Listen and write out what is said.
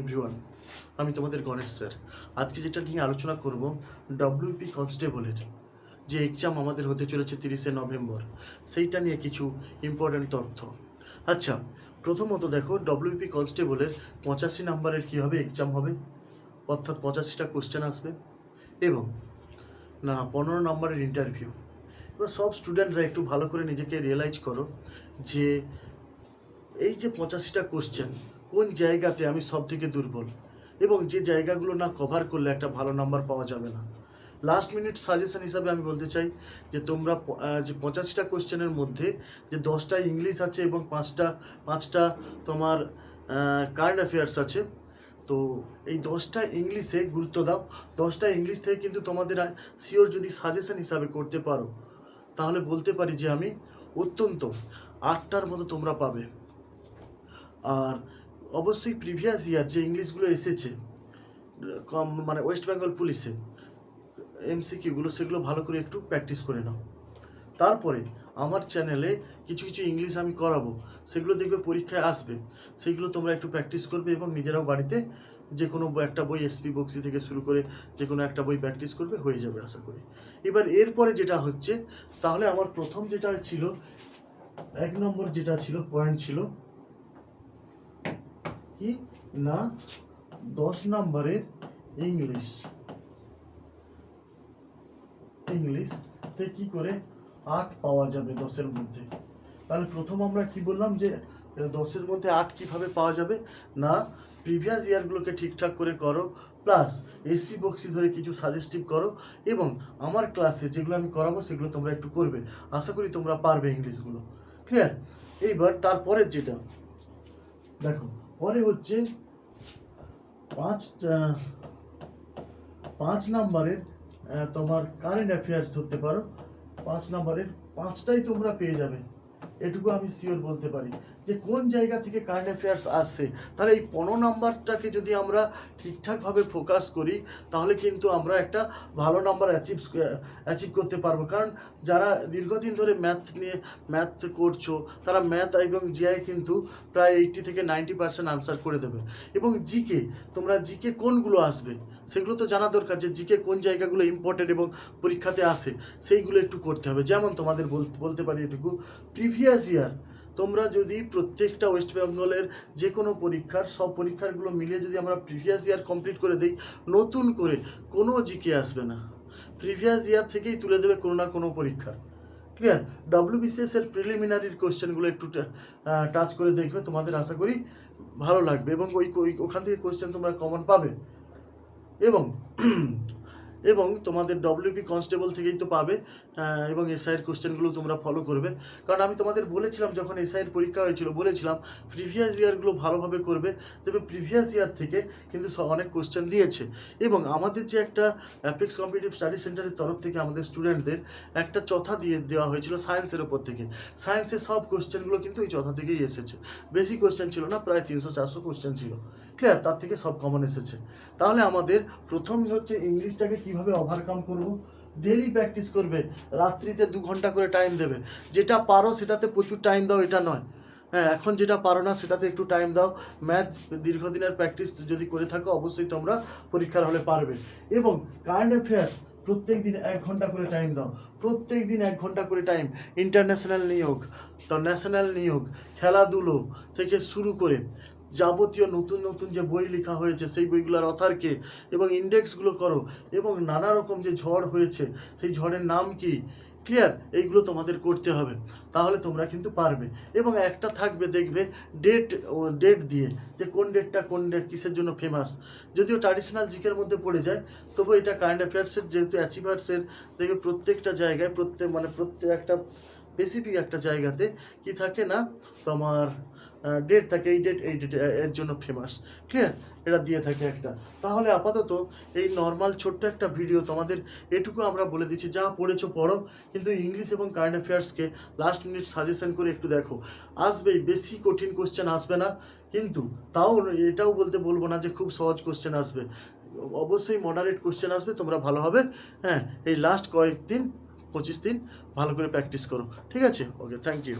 Everyone আমি তোমাদের Ganesh sir. আজকে যেটা নিয়ে আলোচনা করব ডব্লিউপি কনস্টেবলের যে এক্সাম আমাদের হতে চলেছে তিরিশে নভেম্বর, সেইটা নিয়ে কিছু ইম্পর্ট্যান্ট তথ্য। আচ্ছা প্রথমত দেখো ডব্লিউপি কনস্টেবলের পঁচাশি নাম্বারের কী হবে এক্সাম হবে? অর্থাৎ পঁচাশিটা কোশ্চেন আসবে। এবং, না, পনেরো নম্বরের ইন্টারভিউ এবার সব স্টুডেন্টরা একটু ভালো করে নিজেকে রিয়েলাইজ করো যে, এই যে পঁচাশিটা কোশ্চেন কোন জায়গাতে আমি সব থেকে দুর্বল? এবং যে জায়গাগুলো না কভার করলে একটা ভালো নাম্বার পাওয়া যাবে না। লাস্ট মিনিট সাজেশন হিসাবে আমি বলতে চাই যে তোমরা যে পঁচাশিটা কোয়েশ্চেনের মধ্যে যে দশটা ইংলিশ আছে এবং পাঁচটা পাঁচটা তোমার কারেন্ট অ্যাফেয়ার্স আছে, তো এই দশটা ইংলিশে গুরুত্ব দাও। দশটা ইংলিশ থেকে কিন্তু তোমাদের শিওর যদি সাজেশন হিসাবে করতে পারো, তাহলে বলতে পারি যে আমি অত্যন্ত আটটার মতো তোমরা পাবে। আর অবশ্যই প্রিভিয়াস ইয়ার যে ইংলিশগুলো এসেছে, কম মানে ওয়েস্ট বেঙ্গল পুলিশে এমসিকিউগুলো সেগুলো ভালো করে একটু প্র্যাকটিস করে নাও। তারপরে আমার চ্যানেলে কিছু কিছু ইংলিশ আমি করাবো, সেগুলো দেখবে পরীক্ষায় আসবে, সেগুলো তোমরা একটু প্র্যাকটিস করবে এবং নিজেরাও বাড়িতে যে কোনো একটা বই এসপি বক্সি থেকে শুরু করে যে কোনো একটা বই প্র্যাকটিস করবে, হয়ে যাবে আশা করি। এবার এরপরে যেটা হচ্ছে, তাহলে আমার প্রথম যেটা ছিল, এক নম্বর যেটা ছিল পয়েন্ট ছিল কি? না, দশ নম্বরের ইংলিশ। ইংলিশ তে কি করে আট পাওয়া যাবে দশের মধ্যে? তাহলে প্রথম আমরা কি বললাম যে, দশের মধ্যে আট কীভাবে পাওয়া যাবে? না প্রিভিয়াস ইয়ারগুলোকে ঠিকঠাক করে করো প্লাস এসপি বক্সি ধরে কিছু সাজেস্টিভ করো, এবং আমার ক্লাসে যেগুলো আমি করাবো সেগুলো তোমরা একটু করবে। আশা করি তোমরা পারবে ইংলিশগুলো। ক্লিয়ার এইবার তারপরের যেটা, দেখো পরে হচ্ছে পাঁচ পাঁচ নাম্বারের তোমার কারেন্ট অ্যাফেয়ার্স ধরতে পারো। পাঁচ নাম্বারের পাঁচটাই তোমরা পেয়ে যাবে। এটুকু আমি শিওর বলতে পারি যে কোন জায়গা থেকে কারেন্ট অ্যাফেয়ার্স আসছে, তাহলে এই পনেরো নাম্বারটাকে যদি আমরা ঠিকঠাকভাবে ফোকাস করি, তাহলে কিন্তু আমরা একটা ভালো নাম্বার অ্যাচিভ অ্যাচিভ করতে পারব। কারণ যারা দীর্ঘদিন ধরে ম্যাথ নিয়ে ম্যাথ করছ, তারা ম্যাথ এবং জিআই কিন্তু প্রায় এইটটি থেকে নাইনটি পার্সেন্ট আনসার করে দেবে। এবং জিকে তোমরা জিকে কোনগুলো আসবে? সেগুলো তো জানা দরকার যে জিকে কোন জায়গাগুলো ইম্পর্টেন্ট এবং পরীক্ষাতে আসে, সেইগুলো একটু করতে হবে। যেমন তোমাদের বল- বলতে পারি এটুকু। প্রিভিয়াস ইয়ার তোমরা যদি প্রত্যেকটা ওয়েস্ট বেঙ্গলের যে কোনো পরীক্ষার, সব পরীক্ষারগুলো মিলিয়ে যদি আমরা প্রিভিয়াস ইয়ার কমপ্লিট করে দিই, নতুন করে কোনো জিকে আসবে না। প্রিভিয়াস ইয়ার থেকেই তুলে দেবে কোনো না কোনো পরীক্ষার ক্লিয়ার ডব্লিউবিসিএস এর প্রিলিমিনারির কোশ্চেনগুলো একটু টাচ করে দেখবে, তোমাদের আশা করি ভালো লাগবে এবং ওই ওখান থেকে কোশ্চেন তোমরা কমন পাবে। এবং এবং তোমাদের ডব্লিউপি কনস্টেবল থেকেই তো পাবে এবং এসআইয়ের কোশ্চেনগুলো তোমরা ফলো করবে। কারণ আমি তোমাদের বলেছিলাম, যখন এসআইয়ের পরীক্ষা হয়েছিল, বলেছিলাম প্রিভিয়াস ইয়ারগুলো ভালোভাবে করবে। তবে প্রিভিয়াস ইয়ার থেকে কিন্তু অনেক কোশ্চেন দিয়েছে। এবং আমাদের যে একটা অ্যাপেক্স কম্পিটিভ স্টাডি সেন্টারের তরফ থেকে আমাদের স্টুডেন্টদের একটা চথা দিয়ে দেওয়া হয়েছিল সায়েন্সের ওপর থেকে। সায়েন্সের সব কোশ্চেনগুলো কিন্তু ওই চথা থেকেই এসেছে। বেশি কোশ্চেন ছিল না, প্রায় তিনশো চারশো কোশ্চেন ছিল। ক্লিয়ার তার থেকে সব কমন এসেছে। তাহলে আমাদের প্রথম হচ্ছে ইংলিশটাকে কীভাবে ওভারকাম করব? ডেলি প্র্যাকটিস করবে, রাত্রিতে দু ঘণ্টা করে টাইম দেবে। যেটা পারো সেটাতে প্রচুর টাইম দাও, এটা নয়। হ্যাঁ এখন যেটা পারো না সেটাতে একটু টাইম দাও। ম্যাথ দীর্ঘদিনের প্র্যাকটিস যদি করে থাকো, অবশ্যই তোমরা পরীক্ষার হলে পারবে। এবং কারেন্ট অ্যাফেয়ার্স প্রত্যেক দিন এক ঘণ্টা করে টাইম দাও। প্রত্যেক দিন এক ঘণ্টা করে টাইম ইন্টারন্যাশনাল নিয়োগ, তো ন্যাশনাল নিয়োগ, খেলাধুলো থেকে শুরু করে যাবতীয় নতুন নতুন যে বই লেখা হয়েছে, সেই বইগুলোর অথারকে এবং ইন্ডেক্সগুলো করো এবং নানা রকম যে ঝড় হয়েছে, সেই ঝড়ের নাম কি? ক্লিয়ার এইগুলো তোমাদের করতে হবে। তাহলে তোমরা কিন্তু পারবে। এবং একটা থাকবে দেখবে ডেট ডেট দিয়ে, যে কোন ডেটটা কোন ডেট কিসের জন্য ফেমাস যদিও ট্র্যাডিশনাল জিকের মধ্যে পড়ে যায়, তবু এটা কারেন্ট অ্যাফেয়ার্সের যেহেতু অ্যাচিভার্সের দেখবে প্রত্যেকটা জায়গায় প্রত্যেক মানে প্রত্যেক একটা স্পেসিফিক একটা জায়গাতে কি থাকে না? তোমার ডেট থাকে, এই ডেট এই ডেট এর জন্য ফেমাস ক্লিয়ার এটা দিয়ে থাকে একটা। তাহলে আপাতত এই নর্মাল ছোট্ট একটা ভিডিও তোমাদের এটুকু আমরা বলে দিচ্ছি। যা পড়েছো, পড়ো, কিন্তু ইংলিশ এবং কারেন্ট অ্যাফেয়ার্সকে লাস্ট মিনিট সাজেশন করে একটু দেখো। আসবেই, বেশি কঠিন কোশ্চেন আসবে না, কিন্তু তাও এটাও বলতে বলব না যে খুব সহজ কোশ্চেন আসবে। অবশ্যই মডারেট কোশ্চেন আসবে, তোমরা ভালোভাবে হ্যাঁ এই লাস্ট কয়েকদিন, পঁচিশ দিন ভালো করে প্র্যাকটিস করো। ঠিক আছে? Okay thank you